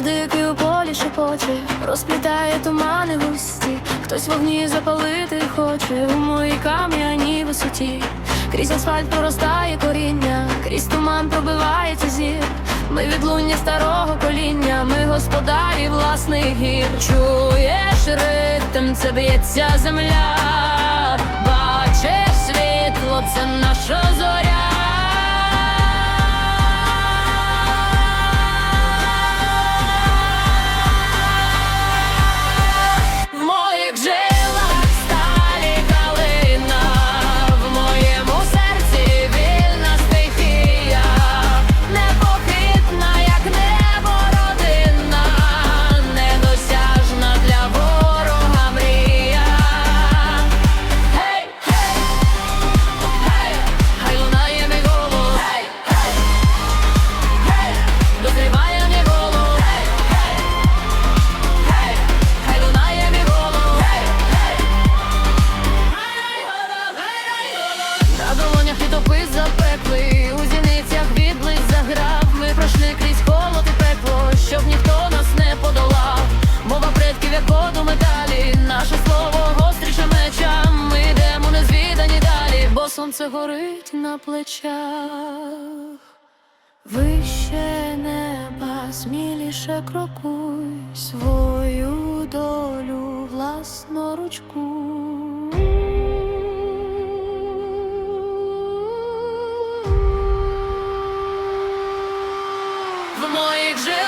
Вітер дикий у полі шепоче, розплітає тумани густі, хтось вогні запалити хоче у моїй кам'яній висоті. Крізь асфальт проростає коріння, крізь туман пробивається зір. Ми відлуння старого коління, ми господарі власних гір. Чуєш ритм, це б'ється земля, бачиш світло, це наша зоря. Долонях літопис запеклий, у зіницях відблиск заграв. Ми пройшли крізь холод і пекло, щоб ніхто нас не подолав. Мова предків, як воду металі, наше слово гостріше меча. Ми йдемо незвідані далі, бо сонце горить на плечах. Вище неба, сміліше крокуй, свою долю власноручку. I exist.